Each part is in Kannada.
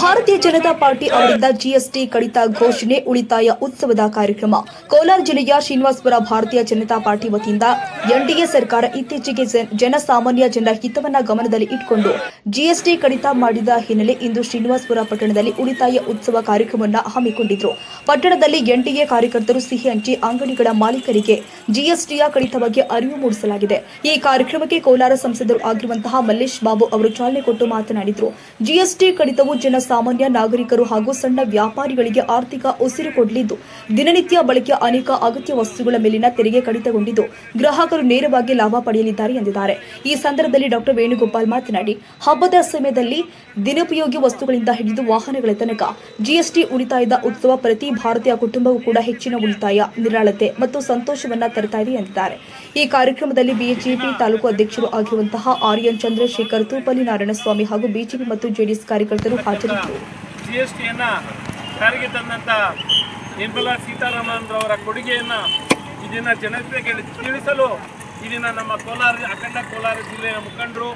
ಭಾರತೀಯ ಜನತಾ ಪಾರ್ಟಿ ಅವರಿಂದ ಜಿಎಸ್ಟಿ ಕಡಿತ ಘೋಷಣೆ ಉಳಿತಾಯ ಉತ್ಸವದ ಕಾರ್ಯಕ್ರಮ. ಕೋಲಾರ ಜಿಲ್ಲೆಯ ಶ್ರೀನಿವಾಸಪುರ ಭಾರತೀಯ ಜನತಾ ಪಾರ್ಟಿ ವತಿಯಿಂದ ಎನ್ಡಿಎ ಸರ್ಕಾರ ಇತ್ತೀಚೆಗೆ ಜನಸಾಮಾನ್ಯ ಜನರ ಹಿತವನ್ನ ಗಮನದಲ್ಲಿ ಇಟ್ಟುಕೊಂಡು ಜಿಎಸ್ಟಿ ಕಡಿತ ಮಾಡಿದ ಹಿನ್ನೆಲೆ ಇಂದು ಶ್ರೀನಿವಾಸಪುರ ಪಟ್ಟಣದಲ್ಲಿ ಉಳಿತಾಯ ಉತ್ಸವ ಕಾರ್ಯಕ್ರಮವನ್ನು ಹಮ್ಮಿಕೊಂಡಿದ್ರು. ಪಟ್ಟಣದಲ್ಲಿ ಎನ್ಡಿಎ ಕಾರ್ಯಕರ್ತರು ಸಿಹಿ ಹಂಚಿ ಅಂಗಡಿಗಳ ಮಾಲೀಕರಿಗೆ ಜಿಎಸ್ಟಿಯ ಕಡಿತ ಬಗ್ಗೆ ಅರಿವು ಮೂಡಿಸಲಾಗಿದೆ. ಈ ಕಾರ್ಯಕ್ರಮಕ್ಕೆ ಕೋಲಾರ ಸಂಸದರು ಆಗಿರುವಂತಹ ಮಲ್ಲೇಶ್ ಬಾಬು ಅವರು ಚಾಲನೆ ಕೊಟ್ಟು ಮಾತನಾಡಿದರು. ಜಿಎಸ್ಟಿ ಕಡಿತವು ಜನಸಾಮಾನ್ಯ ನಾಗರಿಕರು ಹಾಗೂ ಸಣ್ಣ ವ್ಯಾಪಾರಿಗಳಿಗೆ ಆರ್ಥಿಕ ಉಸಿರು ಕೊಡಲಿದ್ದು. ದಿನನಿತ್ಯ ಬಳಕೆಯ ಅನೇಕ ಅಗತ್ಯ ವಸ್ತುಗಳ ಮೇಲಿನ ತೆರಿಗೆ ಕಡಿತಗೊಂಡಿದ್ದು. ಗ್ರಾಹಕರು ನೇರವಾಗಿ ಲಾಭ ಪಡೆಯಲಿದ್ದಾರೆ ಎಂದಿದ್ದಾರೆ. ಈ ಸಂದರ್ಭದಲ್ಲಿ ಡಾಕ್ಟರ್ ವೇಣುಗೋಪಾಲ್ ಮಾತನಾಡಿ, ಹಬ್ಬದ ಸಮಯದಲ್ಲಿ ದಿನೋಪಯೋಗಿ ವಸ್ತುಗಳಿಂದ ಹಿಡಿದು ವಾಹನಗಳ ತನಕ ಜಿಎಸ್ಟಿ ಉಳಿತಾಯದ ಉತ್ಸವ ಪ್ರತಿ ಭಾರತೀಯ ಕುಟುಂಬವೂ ಕೂಡ ಹೆಚ್ಚಿನ ಉಳಿತಾಯ, ನಿರಾಳತೆ ಮತ್ತು ಸಂತೋಷವನ್ನ ತರುತ್ತಾ ಇದೆ ಎಂದಿದ್ದಾರೆ. ಈ ಕಾರ್ಯಕ್ರಮದಲ್ಲಿ ಬಿಎಚ್ಇಪಿ ತಾಲೂಕು ಅಧ್ಯಕ್ಷರು ಆಗಿರುವಂತಹ ಆರ್ಯನ್ ಚಂದ್ರಶೇಖರ್ ತೂಪಲಿ ನಾರಾಯಣಸ್ವಾಮಿ ಹಾಗೂ ಬಿಜೆಪಿ ಮತ್ತು ಜೆಡಿಎಸ್ ಕಾರ್ಯಕರ್ತರು ಹಾಜರಿದ್ದರು. ಜಿ ಎಸ್ ಟಿಯನ್ನು ಜಾರಿಗೆ ತಂದಂಥ ನಿರ್ಮಲಾ ಸೀತಾರಾಮನ್ ರವರ ಕೊಡುಗೆಯನ್ನು ಇದನ್ನು ಜನತೆಗೆ ತಿಳಿಸಲು ಇದನ್ನು ನಮ್ಮ ಕೋಲಾರ ಅಖಂಡ ಕೋಲಾರ ಜಿಲ್ಲೆಯ ಮುಖಂಡರು,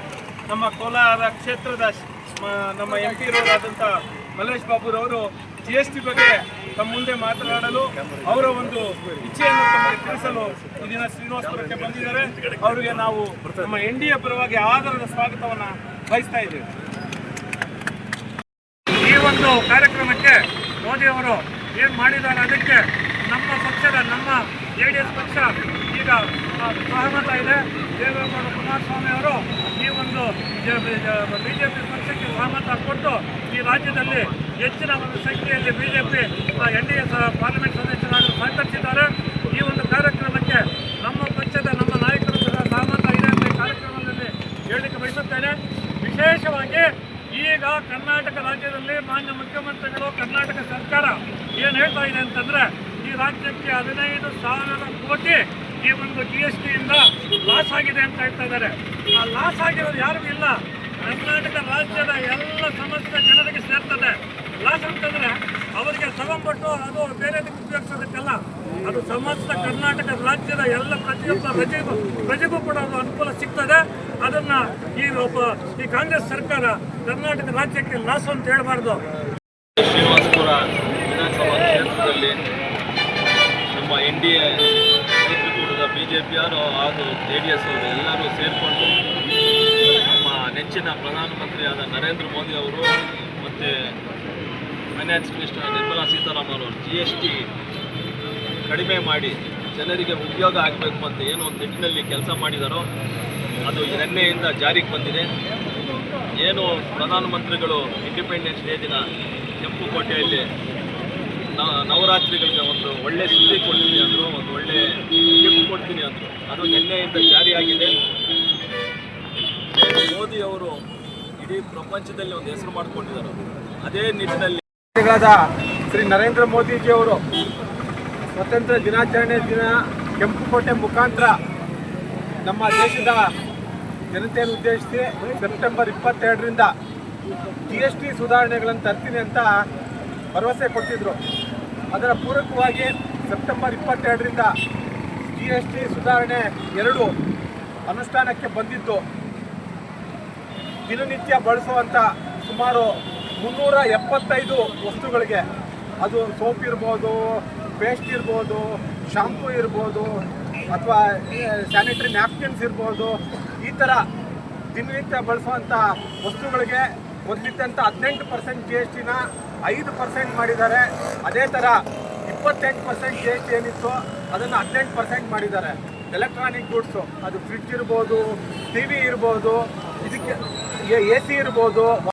ನಮ್ಮ ಕೋಲಾರ ಕ್ಷೇತ್ರದ ನಮ್ಮ ಎಂ ಪಿರವರಾದಂಥ ಮಲ್ಲೇಶ್ ಬಾಬುರವರು ಜಿ ಎಸ್ ಟಿ ಬಗ್ಗೆ ತಮ್ಮ ಮುಂದೆ ಮಾತನಾಡಲು ಅವರ ಒಂದು ಇಚ್ಛೆಯನ್ನು ತಮಗೆ ತಿಳಿಸಲು ಈ ದಿನ ಶ್ರೀನಿವಾಸಪುರಕ್ಕೆ ಬಂದಿದ್ದಾರೆ. ಅವರಿಗೆ ನಾವು ನಮ್ಮ ಎನ್ ಡಿ ಎ ಪರವಾಗಿ ಆಧಾರದ ಸ್ವಾಗತವನ್ನು ಬಯಸ್ತಾ ಇದ್ದೇವೆ. ಈ ಒಂದು ಕಾರ್ಯಕ್ರಮಕ್ಕೆ ಮೋದಿಯವರು ಏನು ಮಾಡಿದ್ದಾರೆ ಅದಕ್ಕೆ ನಮ್ಮ ಪಕ್ಷದ, ನಮ್ಮ ಜೆ ಪಕ್ಷ ಈಗ ಸಹಮತ ಇದೆ. ದೇವೇಗೌಡ ಕುಮಾರಸ್ವಾಮಿ ಅವರು ಈ ಬಿ ಜೆ ಪಕ್ಷಕ್ಕೆ ಸಹಮತ ಕೊಟ್ಟು ಈ ರಾಜ್ಯದಲ್ಲಿ ಹೆಚ್ಚಿನ ಒಂದು ಸಂಖ್ಯೆಯಲ್ಲಿ B J N D A parliament ಸದಸ್ಯರಾಗಲು ಸಹಕರಿಸಿದ್ದಾರೆ. ಈ ಒಂದು ಕಾರ್ಯಕ್ರಮಕ್ಕೆ ನಮ್ಮ ಪಕ್ಷದ ನಮ್ಮ ನಾಯಕರು ಸಹ ಸಹಮತ ಇದೆ ಅಂತ ಈ ಕಾರ್ಯಕ್ರಮದಲ್ಲಿ ಹೇಳಲಿಕ್ಕೆ ಬಯಸುತ್ತೇನೆ. ವಿಶೇಷವಾಗಿ ಈಗ ಕರ್ನಾಟಕ ರಾಜ್ಯದಲ್ಲಿ ಮಾನ್ಯ ಮುಖ್ಯಮಂತ್ರಿಗಳು, ಕರ್ನಾಟಕ ಸರ್ಕಾರ ಏನು ಹೇಳ್ತಾ ಇದೆ ಅಂತಂದರೆ ಈ ರಾಜ್ಯಕ್ಕೆ ಹದಿನೈದು ಸಾವಿರ ಕೋಟಿ ಈ ಒಂದು ಜಿ ಎಸ್ ಟಿಯಿಂದ ಲಾಸ್ ಆಗಿದೆ ಅಂತ ಹೇಳ್ತಾ ಇದ್ದಾರೆ. ಆ ಲಾಸ್ ಆಗಿರೋದು ಯಾರಿಗೂ ಇಲ್ಲ. ಕರ್ನಾಟಕ ರಾಜ್ಯದ ಎಲ್ಲ ಸಮಸ್ಯೆ ಜನರಿಗೆ ಸೇರ್ತದೆ. ಲಾಸ್ ಅಂತಂದ್ರೆ ಅವರಿಗೆ ತಗೊಂಡ್ಬಿಟ್ಟು ಅದು ಬೇರೆದಕ್ಕೆ ಉಪಯೋಗಿಸೋದಕ್ಕೆಲ್ಲ. ಅದು ಸಮಸ್ತ ಕರ್ನಾಟಕ ರಾಜ್ಯದ ಎಲ್ಲ ಪ್ರತಿಯೊಬ್ಬ ಪ್ರಜೆಗೂ ಪ್ರಜೆಗೂ ಕೂಡ ಅದು ಅನುಕೂಲ ಸಿಗ್ತದೆ. ಅದನ್ನ ಈ ಒಬ್ಬ, ಈ ಕಾಂಗ್ರೆಸ್ ಸರ್ಕಾರ ಕರ್ನಾಟಕ ರಾಜ್ಯಕ್ಕೆ ಲಾಸ್ ಅಂತ ಹೇಳಬಾರ್ದು. ಶ್ರೀನಿವಾಸಪುರ ವಿಧಾನಸಭಾ ಕ್ಷೇತ್ರದಲ್ಲಿ ನಮ್ಮ N D A B J ಪಿಯವರು ಹಾಗೂ ಜೆ ಡಿ ಎಸ್ ಅವರು ಎಲ್ಲರೂ ಸೇರಿಕೊಂಡು ನಮ್ಮ ನೆಚ್ಚಿನ ಪ್ರಧಾನಮಂತ್ರಿಯಾದ ನರೇಂದ್ರ ಮೋದಿ ಅವರು ಮತ್ತು ಫೈನಾನ್ಸ್ ಮಿನಿಸ್ಟರ್ ನಿರ್ಮಲಾ ಸೀತಾರಾಮನ್ ಅವರು ಜಿ ಎಸ್ ಟಿ ಕಡಿಮೆ ಮಾಡಿ ಜನರಿಗೆ ಉಪಯೋಗ ಆಗಬೇಕು ಅಂತ ಏನು ಒಂದು ನಿಟ್ಟಿನಲ್ಲಿ ಕೆಲಸ ಮಾಡಿದಾರೋ ಅದು ನಿನ್ನೆಯಿಂದ ಜಾರಿಗೆ ಬಂದಿದೆ. ಏನು ಪ್ರಧಾನಮಂತ್ರಿಗಳು ಇಂಡಿಪೆಂಡೆನ್ಸ್ ಡೇ ದಿನ ಕೆಂಪುಕೋಟೆಯಲ್ಲಿ ನ- ನವರಾತ್ರಿಗಳಿಗೆ ಒಂದು ಒಳ್ಳೆ ಸುದ್ದಿ ಕೊಡ್ತೀನಿ ಅಂದರು, ಒಂದು ಒಳ್ಳೆ ಗಿಫ್ಟ್ ಕೊಡ್ತೀನಿ ಅಂದರು. ಅದು ನಿನ್ನೆಯಿಂದ ಜಾರಿಯಾಗಿದೆ. ಮೋದಿ ಅವರು ಇಡೀ ಪ್ರಪಂಚದಲ್ಲಿ ಒಂದು ಹೆಸರು ಮಾಡಿಕೊಂಡಿದ್ದಾರೆ. ಅದೇ ನಿಟ್ಟಿನಲ್ಲಿ ಶ್ರೀ ನರೇಂದ್ರ ಮೋದಿಜಿಯವರು ಸ್ವತಂತ್ರ ದಿನಾಚರಣೆ ದಿನ ಕೆಂಪುಕೋಟೆ ಮುಖಾಂತರ ನಮ್ಮ ದೇಶದ ಜನತೆಯನ್ನು ಉದ್ದೇಶಿಸಿ ಸೆಪ್ಟೆಂಬರ್ ಇಪ್ಪತ್ತೆರಡರಿಂದ ಜಿ ಎಸ್ ಟಿ ಸುಧಾರಣೆಗಳನ್ನು ತರ್ತೀನಿ ಅಂತ ಭರವಸೆ ಕೊಟ್ಟಿದ್ದರು ಅದರ ಪೂರಕವಾಗಿ ಸೆಪ್ಟೆಂಬರ್ ಇಪ್ಪತ್ತೆರಡರಿಂದ ಜಿ ಎಸ್ ಟಿ ಸುಧಾರಣೆ ಎರಡು ಅನುಷ್ಠಾನಕ್ಕೆ ಬಂದಿದ್ದು. ದಿನನಿತ್ಯ ಬಳಸುವಂಥ ಸುಮಾರು ಮುನ್ನೂರ ಎಪ್ಪತ್ತೈದು ವಸ್ತುಗಳಿಗೆ ಅದು ಸೋಪ್ ಇರ್ಬೋದು, ಪೇಸ್ಟ್ ಇರ್ಬೋದು, ಶಾಂಪೂ ಇರ್ಬೋದು, ಅಥವಾ ಸ್ಯಾನಿಟರಿ ನ್ಯಾಪ್ಕಿನ್ಸ್ ಇರ್ಬೋದು, ಈ ಥರ ದಿನನಿತ್ಯ ಬಳಸುವಂಥ ವಸ್ತುಗಳಿಗೆ ಮೊದಲಿದ್ದಂಥ ಹದಿನೆಂಟು ಪರ್ಸೆಂಟ್ ಜಿ ಎಸ್ ಟಿನ ಐದು ಪರ್ಸೆಂಟ್ ಮಾಡಿದ್ದಾರೆ. ಅದೇ ಥರ ಇಪ್ಪತ್ತೆಂಟು ಪರ್ಸೆಂಟ್ ಜಿ ಎಸ್ ಟಿ ಏನಿತ್ತು ಅದನ್ನು ಹದಿನೆಂಟು ಪರ್ಸೆಂಟ್ ಮಾಡಿದ್ದಾರೆ. ಎಲೆಕ್ಟ್ರಾನಿಕ್ ಗೂಡ್ಸು ಅದು ಫ್ರಿಡ್ಜ್ ಇರ್ಬೋದು ಟಿ ವಿ ಇರ್ಬೋದು, ಇದಕ್ಕೆ ಎ ಸಿ ಇರ್ಬೋದು.